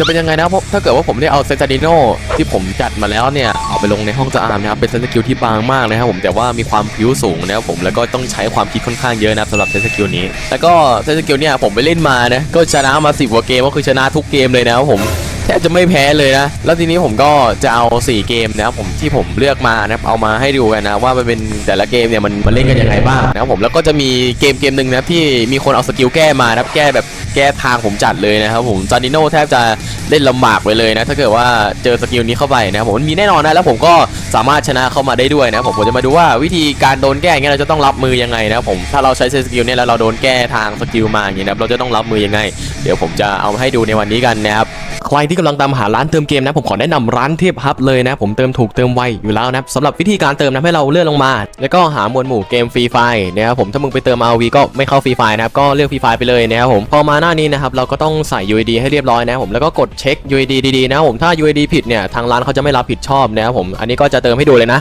จะเป็นยังไงนะเพราะถ้าเกิดว่าผมได้เอาเซนซาดิโนที่ผมจัดมาแล้วเนี่ยเอาไปลงในห้องจะอามนะครับเป็นเซนสกิลที่บางมากนะครับผมแต่ว่ามีความผิวสูงนะครับผมแล้วก็ต้องใช้ความคิดค่อนข้างเยอะนะครับสำหรับเซนสกิลนี้ แล้วก็เซนสกิลเนี่ยผมไปเล่นมานะก็ชนะมาสิบกว่าเกมก็คือชนะทุกเกมเลยนะครับผม ทบจะไม่แพ้เลยนะ แล้วทีนี้ผมก็จะเอา 4 เกมนะครับผมที่ผมเลือกมานะครับเอามาให้ดูกันนะว่ามันเป็นแต่ละเกมเนี่ยมันมันเล่นกันยังไงบ้างนะครับผมแล้วก็จะมีเกมเกมหนึ่งนะครับที่มีคนเอาสกิลแก้มานะครับแก้แบบแก้ทางผมจัดเลยนะครับผมจานิโนแทบจะเล่นลำบากไปเลยนะถ้าเกิดว่าเจอสกิลนี้เข้าไปนะครับผมมันมีแน่นอนนะแล้วผมก็สามารถชนะเข้ามาได้ด้วยนะครับผมผมจะมาดูว่าวิธีการโดนแก้เงี้ยเราจะต้องรับมือยังไงนะครับผมถ้าเราใช้สกิลเนี่ยแล้วเราโดนแก้ทางสกิลมาอย่างเงี้ยนะครับเราจะต้องรับมือยังไง เดี๋ยวผมจะเอามาให้ดูในวันนี้กันนะครับใครที่กำลังตามหาร้านเติมเกมนะผมขอแนะนำร้านเทพฮับเลยนะ ผมเติมถูกเติมไวอยู่แล้วนะครับสำหรับวิธีการเติมนะให้เราเลื่อนลงมา แล้วก็หาหมวดหมู่เกมฟรีไฟนะครับผมถ้ามึงไปเติม RV ก็ไม่เข้าฟรีไฟนะครับก็เลือกฟรีไฟไปเลยนะครับผมพอมาหน้านี้นะครับเราก็ต้องใส่ UID ให้เรียบร้อยนะครับผมแล้วก็กดเช็ค UID ดีๆนะครับผมถ้า UID ผิดเนี่ยทางร้านเขาจะไม่รับผิดชอบนะครับผมอันนี้ก็จะเติมให้ดูเลยนะ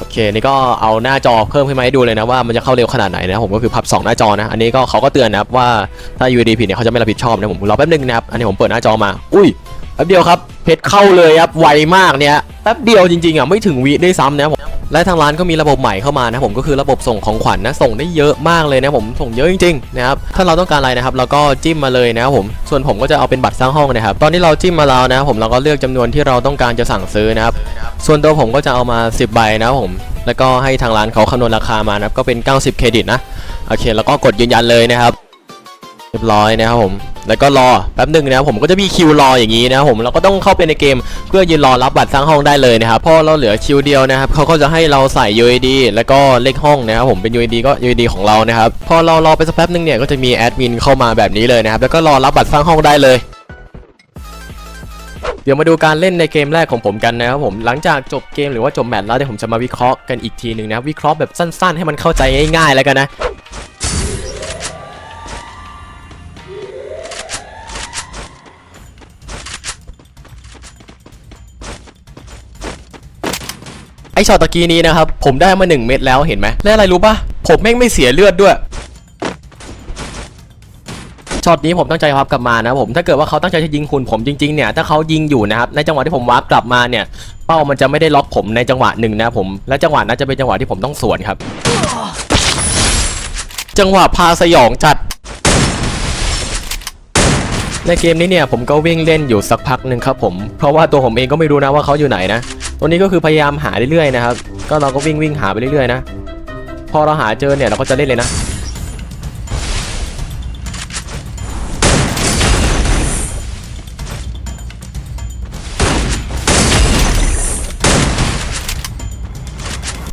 โอเค นี่ก็เอาหน้าจอเพิ่มขึ้นมาให้ดูเลยนะว่ามันจะเข้าเร็วขนาดไหนนะผมก็คือพับ 2 หน้าจอนะ อันนี้ก็เขาก็เตือนนะครับว่าถ้า UD ผิดเนี่ยเขาจะไม่รับผิดชอบนะผมรอแป๊บนึงนะครับ อันนี้ผมเปิดหน้าจอมา อุ้ย ป๊บเดียวครับเพชรเข้าเลยครับไวมากเนี่ยแป๊บเดียวจริงๆอะไม่ถึงวิด้ซ้ำนะผมและทางร้านก็มีระบบใหม่เข้ามานะผมก็คือระบบส่งของขวัญนะส่งได้เยอะมากเลยนะผมส่งเยอะจริงๆนะครับถ้าเราต้องการอะไรนะครับเราก็จิ้มมาเลยนะครับผมส่วนผมก็จะเอาเป็นบัตรสร้างห้องนะครับตอนที่เราจิ้มมาแล้วนะครับผมเราก็เลือกจำนวนที่เราต้องการจะสั่งซื้อนะครับส่วนตัวผมก็จะเอามา 10 ใบนะครับผมแล้วก็ให้ทางร้านเขาคำนวณราคามานะครับก็เป็น 90 เครดิตนะโอเค แล้วก็กดยืนยันเลยนะครับ เรียบร้อยนะครับผม แล้วก็รอแป๊บหนึ่งนะครับผมก็จะมีคิวรออย่างนี้นะครับผมเราก็ต้องเข้าไปในเกมเพื่อยืนรอรับบัตรสร้างห้องได้เลยนะครับพอเราเหลือคิวเดียวนะครับเขาก็จะให้เราใส่ UID แล้วก็เลขห้องนะครับผมเป็น UID ก็ UID ของเรานะครับพอเรารอไปสักแป๊บหนึ่งเนี่ยก็จะมีแอดมินเข้ามาแบบนี้เลยนะครับแล้วก็รอรับบัตรสร้างห้องได้เลยเดี๋ยวมาดูการเล่นในเกมแรกของผมกันนะครับผมหลังจากจบเกมหรือว่าจบแมตช์แล้วเดี๋ยวผมจะมาวิเคราะห์กันอีกทีหนึ่งนะวิเคราะห์แบบสั้นๆ ให้มันเข้าใจง่ายๆแล้วกันนะ อช็อตตะกี้นี้นะครับ ผมได้มา 1 เม็ดแล้วเห็นไหมและอะไรรู้ปะผมแม่งไม่เสียเลือดด้วยช็อตนี้ผมตั้งใจวาร์ปกลับมานะผมถ้าเกิดว่าเขาตั้งใจจะยิงคุณผมจริงๆเนี่ยถ้าเขายิงอยู่นะครับในจังหวะที่ผมวาร์ปกลับมาเนี่ย เป้ามันจะไม่ได้ล็อกผมในจังหวะหนึ่งนะผมและจังหวะนั้นจะเป็นจังหวะที่ผมต้องสวนครับ จังหวะพาสยองจัดในเกมนี้เนี่ยผมก็วิ่งเล่นอยู่สักพักหนึ่งครับผม เพราะว่าตัวผมเองก็ไม่รู้นะว่าเขาอยู่ไหนนะ ตัวนี้ก็คือพยายามหาเรื่อยๆนะครับ ก็เราก็วิ่งวิ่งหาไปเรื่อยๆนะ พอเราหาเจอเนี่ยเราก็จะเล่นเลยนะ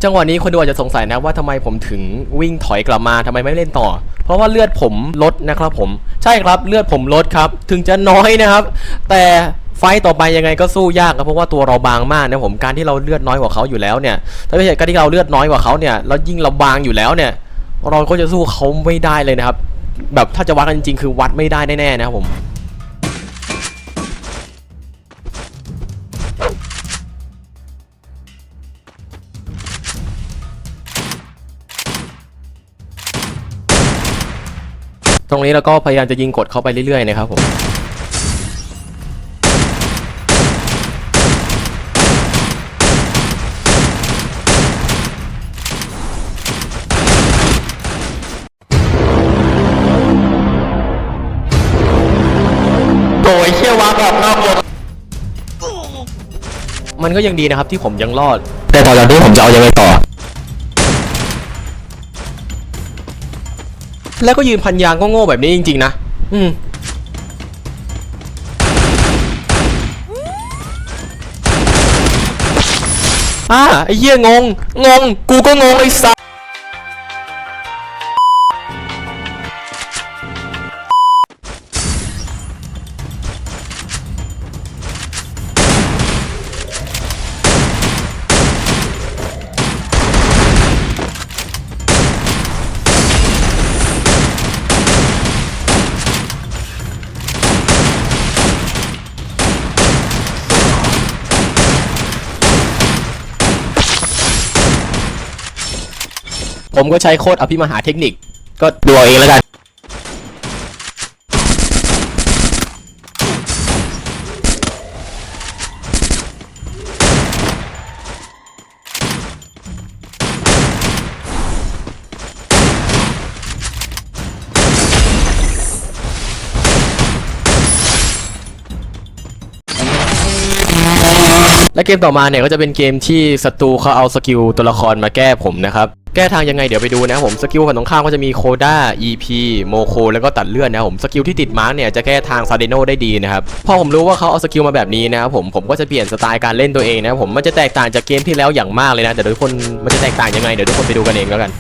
จังหวะนี้คนดูอาจจะสงสัยนะว่าทำไมผมถึงวิ่งถอยกลับมาทำไมไม่เล่นต่อ เพราะว่าเลือดผมลดนะครับผม ใช่ครับเลือดผมลดครับ ถึงจะน้อยนะครับ แต่ ไฟต่อไปยังไงก็สู้ยากครับเพราะว่าตัวเราบางมากนะผมการที่เราเลือดน้อยกว่าเขาอยู่แล้วเนี่ยถ้าไม่ใช่การที่เราเลือดน้อยกว่าเขาเนี่ยแล้วยิ่งเราบางอยู่แล้วเนี่ย เราก็จะสู้เขาไม่ได้เลยนะครับ แบบถ้าจะวัดกันจริงๆคือวัดไม่ได้แน่ๆนะครับผมตรงนี้เราก็พยายามจะยิงกดเข้าไปเรื่อยๆนะครับผม ววางออกนอกวงมันก็ยังดีนะครับที่ผมยังรอด แต่ต่อจากนี้ผมจะเอายังไงต่อ แล้วก็ยืนพันยางก็โง่แบบนี้จริง ๆ นะ อืมอ่าไอ้เหี้ยงง งง กูก็งงไอ้สัส ผมก็ใช้โค้ดอภิมหาเทคนิค ก็ดูเอาเองแล้วกัน และเกมต่อมาเนี่ยก็จะเป็นเกมที่ศัตรูเขาเอาสกิลตัวละครมาแก้ผมนะครับแก้ทางยังไงเดี๋ยวไปดูนะครับผมสกิลฝั่งตรงข้ามก็จะมีโคด้า EP โมโคแล้วก็ตัดเลือดนะครับผมสกิลที่ติดมาร์กเนี่ยจะแก้ทางซาเดโนได้ดีนะครับพอผมรู้ว่าเขาเอาสกิลมาแบบนี้นะครับผมผมก็จะเปลี่ยนสไตล์การเล่นตัวเองนะครับผมมันจะแตกต่างจากเกมที่แล้วอย่างมากเลยนะเดี๋ยวทุกคนมันจะแตกต่างยังไงเดี๋ยวทุกคนไปดูกันเองแล้วกัน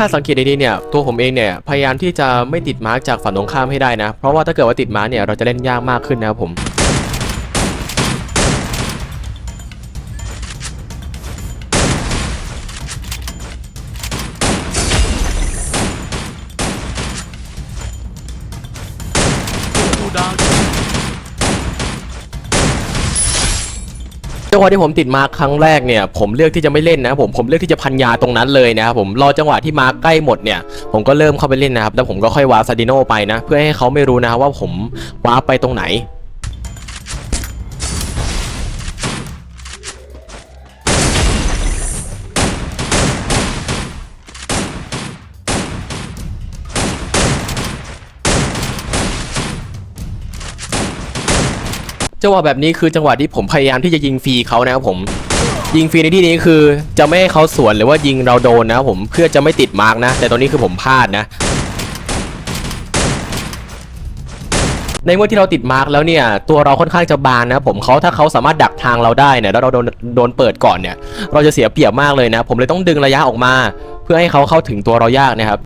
ถ้าสังเกตดีๆเนี่ยตัวผมเองเนี่ยพยายามที่จะไม่ติดมาร์กจากฝั่งตรงข้ามให้ได้นะ เพราะว่าถ้าเกิดว่าติดมาร์กเนี่ยเราจะเล่นยากมากขึ้นนะครับผม จังหวะที่ผมติดมาครั้งแรกเนี่ยผมเลือกที่จะไม่เล่นนะผมผมเลือกที่จะพันยาตรงนั้นเลยนะครับผมรอจังหวะที่มาใกล้หมดเนี่ยผมก็เริ่มเข้าไปเล่นนะครับแล้วผมก็ค่อยวาร์ซาดิโนไปนะ เพื่อให้เขาไม่รู้นะว่าผมวาร์ไปตรงไหน จังหวะแบบนี้คือจังหวะที่ผมพยายามที่จะยิงฟรีเขานะครับผม ยิงฟรีในที่นี้คือจะไม่ให้เขาสวนหรือว่ายิงเราโดนนะครับผมเพื่อจะไม่ติดมาร์กนะ แต่ตอนนี้คือผมพลาดนะ ในเมื่อที่เราติดมาร์กแล้วเนี่ย ตัวเราค่อนข้างจะบานนะผมเขาถ้าเขาสามารถดักทางเราได้เนี่ยแล้วเราโดนโดนเปิดก่อนเนี่ย เราจะเสียเปรียบมากเลยนะ ผมเลยต้องดึงระยะออกมา เพื่อให้เขาเข้าถึงตัวเรายากนะครับ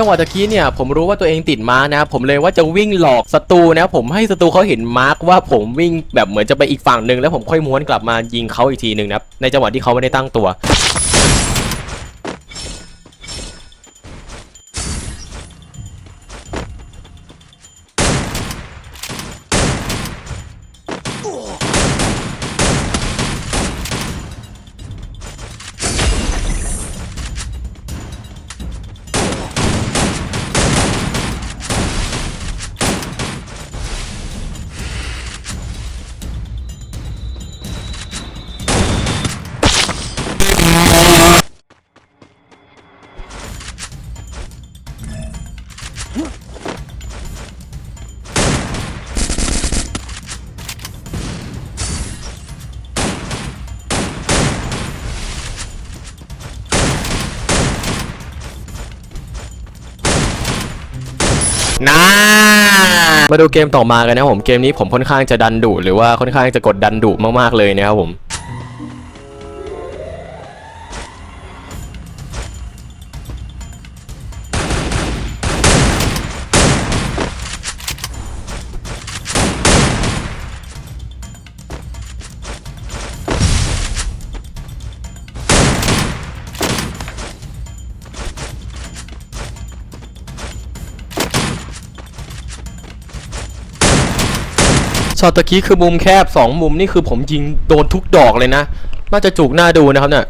จังหวะตะกี้เนี่ยผมรู้ว่าตัวเองติดมาร์กนะผมเลยว่าจะวิ่งหลอกศัตรูนะผมให้ศัตรูเขาเห็นมาร์กว่าผมวิ่งแบบเหมือนจะไปอีกฝั่งหนึ่งแล้วผมค่อยม้วนกลับมายิงเขาอีกทีหนึ่งนะในจังหวะที่เขาไม่ได้ตั้งตัว นะมาดูเกมต่อมากันนะผมเกมนี้ผมค่อนข้างจะดันดุหรือว่าค่อนข้างจะกดดันดุมากๆเลยนะครับผม ช็อตตะกี้คือมุมแคบ 2 มุมนี่คือผมยิงโดนทุกดอกเลยนะ น่าจะจุกหน้าดูนะครับเนี่ย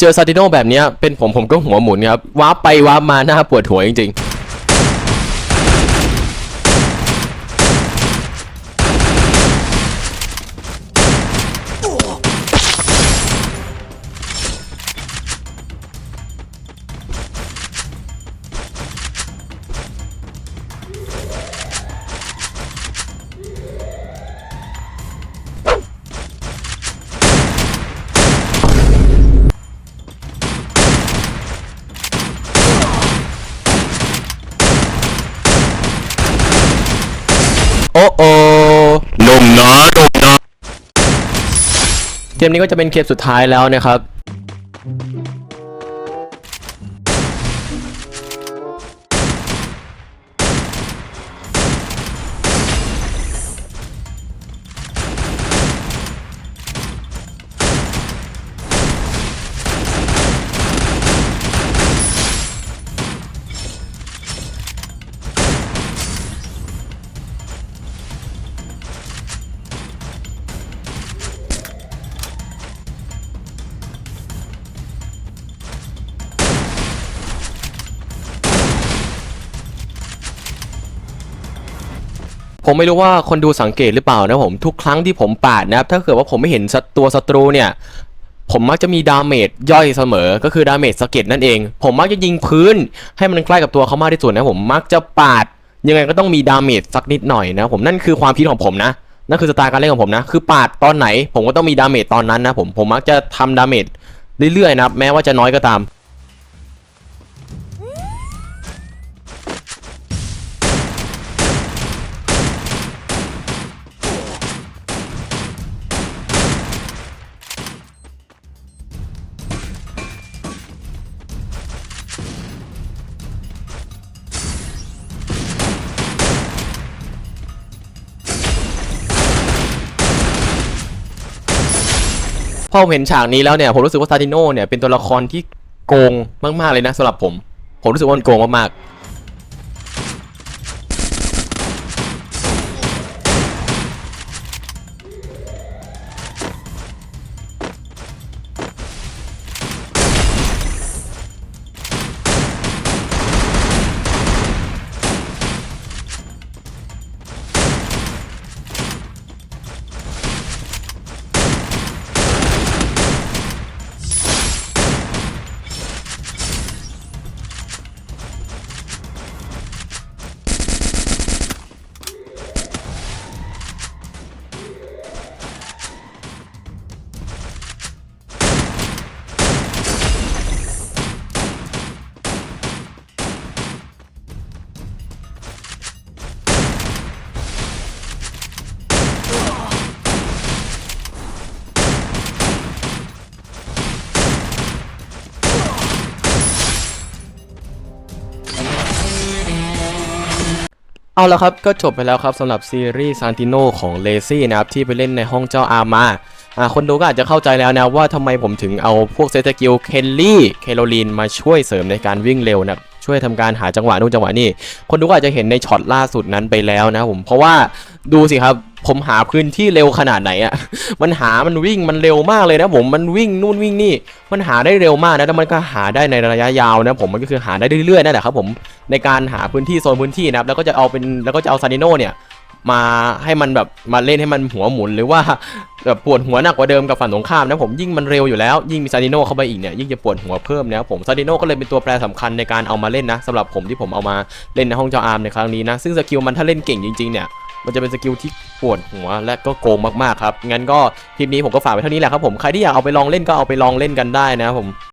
เจอซาติโนแบบเนี้ยเป็นผมผมก็หัวหมุนครับว้าไปว้ามาหน้าปวดหัวจริงๆ มนี้ก็จะเป็นเกมสุดท้ายแล้วนะครับ ผมไม่รู้ว่าคนดูสังเกตหรือเปล่านะผมทุกครั้งที่ผมปาดนะครับถ้าเกิดว่าผมไม่เห็นตัวศัตรูเนี่ยผมมักจะมีดาเมจย่อยเสมอ ก็คือดาเมจสะเก็ดนั่นเอง ผมมักจะยิงพื้นให้มันใกล้กับตัวเขามากที่สุดนะผมมักจะปาด ยังไงก็ต้องมีดาเมจสักนิดหน่อยนะผมนั่นคือความคิดของผมนะนั่นคือสไตล์การเล่นของผมนะ คือปาดตอนไหน ผมก็ต้องมีดาเมจตอนนั้นนะผมผมมักจะทำดาเมจเรื่อยๆนะแม้ว่าจะน้อยก็ตาม ผมเห็นฉากนี้แล้วเนี่ยผมรู้สึกว่าซาติโน่เนี่ยเป็นตัวละครที่โกงมากๆเลยนะสำหรับผม ผมรู้สึกว่ามันโกงมากๆ เอาละครับก็จบไปแล้วครับสำหรับซีรีส์ซานติโนของเลซี่นะครับที่ไปเล่นในห้องเจ้าอาร์มาอ่าคนดูก็อาจจะเข้าใจแล้วนะว่าทำไมผมถึงเอาพวกเซตกิลเคนลี่เคโรลีนมาช่วยเสริมในการวิ่งเร็วนะช่วยทำการหาจังหวะนู่นจังหวะนี่คนดูก็อาจจะเห็นในช็อตล่าสุดนั้นไปแล้วนะผมเพราะว่าดูสิครับ ผมหาพื้นที่เร็วขนาดไหนอะมันหามันวิ่งมันเร็วมากเลยนะผมมันวิ่งนู่นวิ่งนี่ มันหาได้เร็วมากนะแล้วมันก็หาได้ในระยะยาวนะผมมันก็คือหาได้เรื่อยๆนั่นแหละครับผมในการหาพื้นที่โซนพื้นที่นะครับแล้วก็จะเอาเป็นแล้วก็จะเอาซานิโนเนี่ยมาให้มันแบบมาเล่นให้มันหัวหมุนหรือว่าแบบปวดหัวหนักกว่าเดิมกับฝั่งตรงข้ามนะผมยิ่งมันเร็วอยู่แล้วยิ่งมีซาดิโนเข้าไปอีกเนี่ยยิ่งจะปวดหัวเพิ่มนะครับผมซาดิโนก็เลยเป็นตัวแปรสำคัญในการเอามาเล่นนะสำหรับผมที่ผมเอามาเล่นในห้องเจ้าอาร์มในครั้งนี้นะซึ่งสกิลมันถ้าเล่นเก่งจริงๆเนี่ย มันจะเป็นสกิลที่ปวดหัวและก็โกงมากๆครับ งั้นก็คลิปนี้ผมก็ฝากไว้เท่านี้แหละครับผม ใครที่อยากเอาไปลองเล่นก็เอาไปลองเล่นกันได้นะครับผม